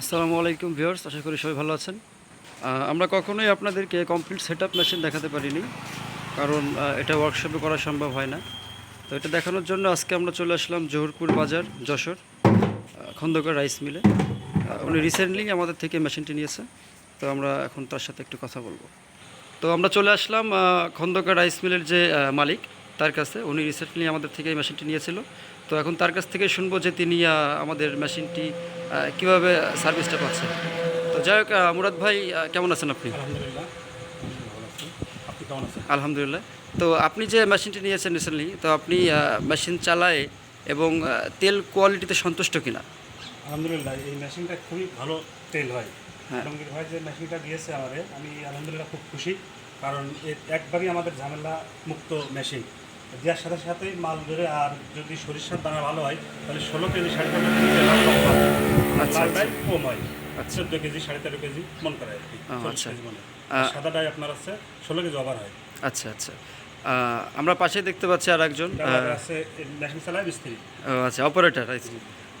আসসালামু আলাইকুম ভিউয়ার্স, আশা করি সবাই ভালো আছেন। আমরা কখনোই আপনাদেরকে কমপ্লিট সেট আপ মেশিন দেখাতে পারিনি, কারণ এটা ওয়ার্কশপে করা সম্ভব হয় না। তো এটা দেখানোর জন্য আজকে আমরা চলে আসলাম জহুরপুর বাজার, যশোর খন্দকার রাইস মিলে। উনি রিসেন্টলি আমাদের থেকে মেশিনটি নিয়েছে, তো আমরা এখন তার সাথে একটু কথা বলব। তো আমরা চলে আসলাম খন্দকার রাইস মিলের যে মালিক, তার কাছে। উনি রিসেন্টলি আমাদের থেকে এই মেশিনটি নিয়েছিল। তো এখন তার কাছ থেকে শুনব যে তিনি আমাদের মেশিনটি কীভাবে সার্ভিসটা পাচ্ছেন তো যাই হোক মুরাদ ভাই কেমন আছেন আপনি? আলহামদুলিল্লাহ। আমি ভালো আছি আপনি কেমন আছেন? আলহামদুলিল্লাহ। তো আপনি যে মেশিনটি নিয়েছেন রিসেন্টলি তো আপনি মেশিন চালায় এবং তেল কোয়ালিটিতে সন্তুষ্ট কিনা? আলহামদুলিল্লাহ এই মেশিনটা খুবই ভালো তেল হয়। হ্যাঁ। আলমগীর ভাই যে মেশিনটা দিয়েছে আমাদের আমি আলহামদুলিল্লাহ খুব খুশি। কারণ একবারই আমাদের ঝামেলা মুক্ত মেশিন। দেওয়ার সাথে সাথেই মাল ধরে আর যদি সরিষার দানা ভালো হয় তাহলে ষোলো কেজি সাড়ে তেরো কেজি কম হয় আচ্ছা, লালটাই কম হয়। আচ্ছা। চোদ্দ কেজি সাড়ে তেরো কেজি মন করে ও, আচ্ছা। সাদাটাই আপনার আছে ষোলো কেজি ওভার হয়। আচ্ছা আচ্ছা। আমরা পাশে দেখতে পাচ্ছি আর একজন আছে মেশিন চালায় মিস্ত্রি। ও আচ্ছা অপারেটার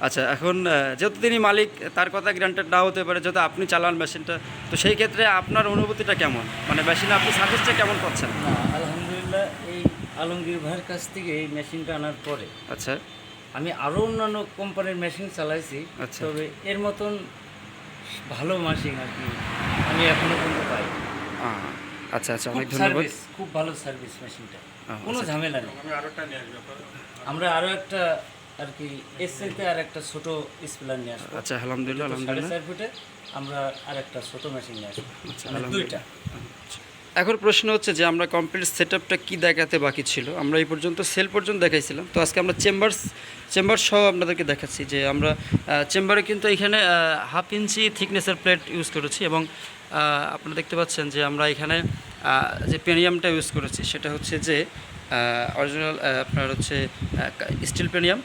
আচ্ছা এখন যেহেতু তিনি মালিক তার কথা গ্রান্টেড নাও হতে পারে যেহেতু আপনি চালান মেশিনটা তো সেই ক্ষেত্রে আপনার অনুভূতিটা কেমন? মানে মেশিনে আপনি সার্ভিসটা কেমন পাচ্ছেন? আলহামদুলিল্লাহ এই আলমগীর ভাইয়ের কাছ থেকে এই মেশিনটা আনার পরে আচ্ছা। আমি আরও অন্যান্য কোম্পানির মেশিন চালাইছি আচ্ছা। তবে এর মতন ভালো মেশিন আর কি আমি এখনও পর্যন্ত পাই আচ্ছা আচ্ছা খুব অনেক ধন্যবাদ খুব ভালো সার্ভিস মেশিনটা কোনো আচ্ছা। ঝামেলা নেই। আমরা আরও একটা আর কি এর সাথে আর একটা ছোট স্প্লার নিয়ে আসব। আচ্ছা আলহামদুলিল্লাহ সাড়ে আলহামদুলিল্লাহ। চার ফুটে আমরা আর একটা ছোট মেশিন নিয়ে আসব। আচ্ছা, মানে আলহামদুলিল্লাহ। দুইটা। এখন প্রশ্ন হচ্ছে যে আমরা কমপ্লিট সেট আপটা কী দেখাতে বাকি ছিল? আমরা এই পর্যন্ত সেল পর্যন্ত দেখাইছিলাম। তো আজকে আমরা চেম্বার্স চেম্বার সহ আপনাদেরকে দেখাচ্ছি যে আমরা চেম্বারে কিন্তু এখানে হাফ ইঞ্চি থিকনেসের প্লেট ইউজ করেছি এবং আপনারা দেখতে পাচ্ছেন যে আমরা এখানে যে পেনিয়ামটা ইউজ করেছি সেটা হচ্ছে যে অরিজিনাল আপনার হচ্ছে স্টিল পেনিয়াম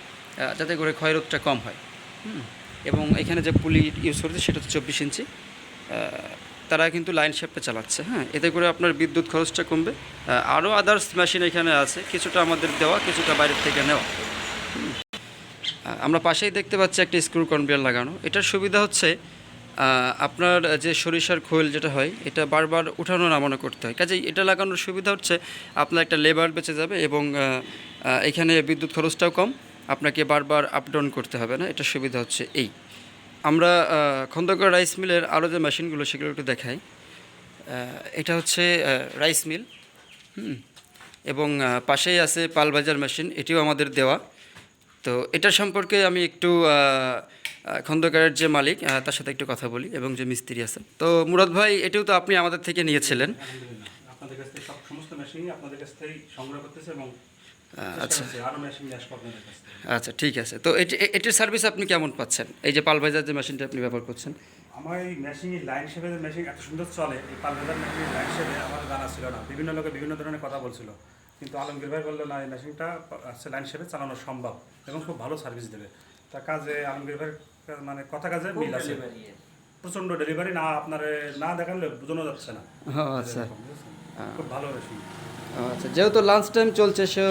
যাতে করে ক্ষয়রোধটা কম হয়। এবং এখানে যে পুলি ইউজ করেছে সেটা হচ্ছে চব্বিশ ইঞ্চি তারা কিন্তু লাইন শেপে চালাচ্ছে হ্যাঁ? এতে করে আপনার বিদ্যুৎ খরচটা কমবে। আরও আদার্স মেশিন এখানে আছে, কিছুটা আমাদের দেওয়া, কিছুটা বাইরের থেকে নেওয়া। আমরা পাশেই দেখতে পাচ্ছি একটা স্ক্রু কনভেয়ার লাগানো। এটার সুবিধা হচ্ছে আপনার যে সরিষার খোল যেটা হয়, এটা বারবার উঠানো নামানো করতে হয়। কাজেই এটা লাগানোর সুবিধা হচ্ছে, আপনার একটা লেবার বেঁচে যাবে এবং এখানে বিদ্যুৎ খরচটাও কম। আপনাকে বারবার আপ ডাউন করতে হবে না, এটার সুবিধা হচ্ছে এই। আমরা খন্দকার রাইস মিলের আরও যে মেশিনগুলো সেগুলো একটু দেখাই। এটা হচ্ছে রাইস মিল। এবং পাশেই আছে পালবাজার মেশিন, এটিও আমাদের দেওয়া। তো এটার সম্পর্কে আমি একটু খন্দকারের যে মালিক তার সাথে একটু কথা বলি এবং যে মিস্ত্রি আছে। তো মুরাদ ভাই, এটিও তো আপনি আমাদের থেকে নিয়েছিলেন। আপনাদের কাছ থেকে সব সমস্ত মেশিনই আপনাদের কাছ সংগ্রহ করতেছে এবং আচ্ছা। কাছ থেকে। আচ্ছা ঠিক আছে। তো এটি এটির সার্ভিস আপনি কেমন পাচ্ছেন? এই যে পালবাজার যে মেশিনটা আপনি ব্যবহার করছেন। আমার এই মেশিনের লাইন শেপে যে মেশিন এত সুন্দর চলে এই পালভেজার মেশিনের লাইন শেপে আমার জানা ছিল না। বিভিন্ন লোকে বিভিন্ন ধরনের কথা বলছিল। কিন্তু আলমগীর ভাই বলল না এই মেশিনটা লাইন শেপে চালানো সম্ভব এবং খুব ভালো সার্ভিস দেবে। তার কাজে আলমগীর ভাই মানে কথা কাজে মিল আছে। প্রচণ্ড ডেলিভারি না আপনার না দেখালে বোঝানো যাচ্ছে না। আচ্ছা। খুব ভালো মেশিন আচ্ছা যেহেতু লাঞ্চ টাইম চলছে, সে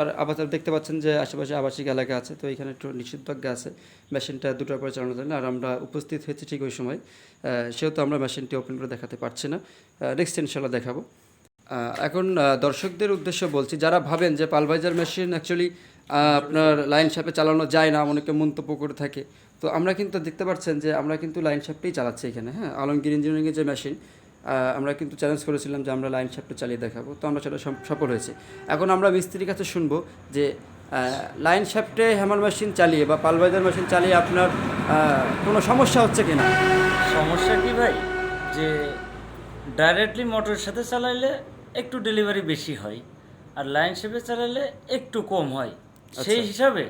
আর আবার দেখতে পাচ্ছেন যে আশেপাশে আবাসিক এলাকা আছে, তো এখানে একটু নিষিদ্ধজ্ঞা আছে। মেশিনটা চালানো যায় না, আর আমরা উপস্থিত হয়েছি ঠিক ওই সময়। সেহেতু আমরা মেশিনটি ওপেন করে দেখাতে পারছি না। নেক্সট ইনশাল্লাহ দেখাবো। এখন দর্শকদের উদ্দেশ্য বলছি, যারা ভাবেন যে পালভাইজার মেশিন অ্যাকচুয়ালি আপনার লাইন শাপে চালানো যায় না অনেকে মন্তব্য করে থাকে, তো আমরা কিন্তু দেখতে পাচ্ছেন যে আমরা কিন্তু লাইন শাপটাই চালাচ্ছি এখানে হ্যাঁ? আলমগীর ইঞ্জিনিয়ারিংয়ের যে মেশিন আমরা কিন্তু চ্যালেঞ্জ করেছিলাম যে আমরা লাইন শাপটা চালিয়ে দেখাবো। তো আমরা সেটা সফল হয়েছে। এখন আমরা মিস্ত্রির কাছে শুনব যে লাইন শাফটে হ্যামার মেশিন চালিয়ে বা পালভাইজার মেশিন চালিয়ে আপনার কোনো সমস্যা হচ্ছে কি না সমস্যা কি ভাই? যে ডাইরেক্টলি মোটরের সাথে চালাইলে একটু ডেলিভারি বেশি হয় আর লাইন শেপে চালাইলে একটু কম হয়। সেই হিসাবে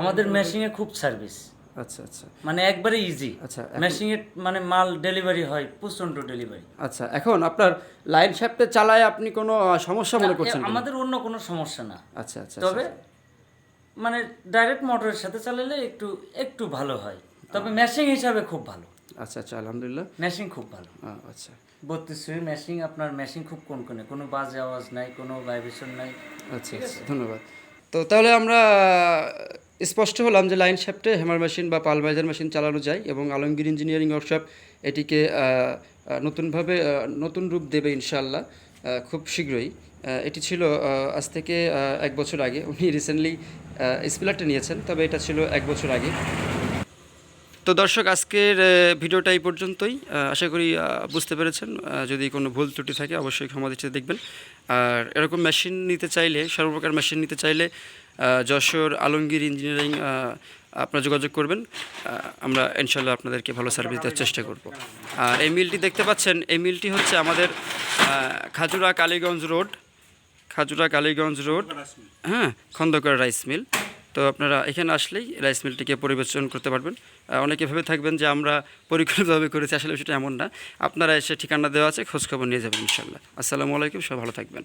আমাদের মেশিনে খুব সার্ভিস আচ্ছা আচ্ছা। মানে একবারে ইজি আচ্ছা, এখন- মেশিনে মানে মাল ডেলিভারি হয় প্রচণ্ড ডেলিভারি আচ্ছা এখন আপনার লাইন শাফটে চালায় আপনি কোনো সমস্যা মনে করছেন আমাদের অন্য কোনো সমস্যা না। আচ্ছা আচ্ছা তবে মানে ডাইরেক্ট মোটরের সাথে চালালে একটু একটু ভালো হয়। তবে মেশিন হিসাবে খুব ভালো। আচ্ছা আচ্ছা আলহামদুলিল্লাহ। মেশিন খুব ভালো। আচ্ছা। বত্রিশ মেশিন আপনার মেশিন খুব কোন কোনে কোনো বাজে আওয়াজ নাই কোনো ভাইব্রেশন নাই। আচ্ছা আচ্ছা ধন্যবাদ। তো তাহলে আমরা স্পষ্ট হলাম যে লাইন শ্যাফটে হেমার মেশিন বা পালভাইজার মেশিন চালানো যায় এবং আলমগীর ইঞ্জিনিয়ারিং ওয়ার্কশপ এটিকে নতুনভাবে নতুন রূপ দেবে ইনশাল্লাহ খুব শীঘ্রই। এটি ছিল আজ থেকে এক বছর আগে। উনি রিসেন্টলি স্পিলারটা নিয়েছেন, তবে এটা ছিল এক বছর আগে। তো দর্শক, আজকের ভিডিওটা এই পর্যন্তই। আশা করি বুঝতে পেরেছেন। যদি কোনো ভুল ত্রুটি থাকে, অবশ্যই ক্ষমা দৃষ্টিতে দেখবেন। আর এরকম মেশিন নিতে চাইলে, সর্বপ্রকার মেশিন নিতে চাইলে যশোর আলমগীর ইঞ্জিনিয়ারিং আপনারা যোগাযোগ করবেন। আমরা ইনশাল্লাহ আপনাদেরকে ভালো সার্ভিস দেওয়ার চেষ্টা করব। আর এই মিলটি দেখতে পাচ্ছেন, এই মিলটি হচ্ছে আমাদের খাজুরা কালীগঞ্জ রোড। খাজুরা কালীগঞ্জ রোড হ্যাঁ খন্দকার রাইস মিল। তো আপনারা এখানে আসলেই রাইস মিলটিকে পরিবেশন করতে পারবেন। অনেকে ভেবে থাকবেন যে আমরা পরিকল্পিতভাবে করেছি, আসলে সেটা এমন না। আপনারা এসে ঠিকানা দেওয়া আছে, খোঁজখবর নিয়ে যাবেন ইনশাল্লাহ আসসালামু আলাইকুম সব ভালো থাকবেন।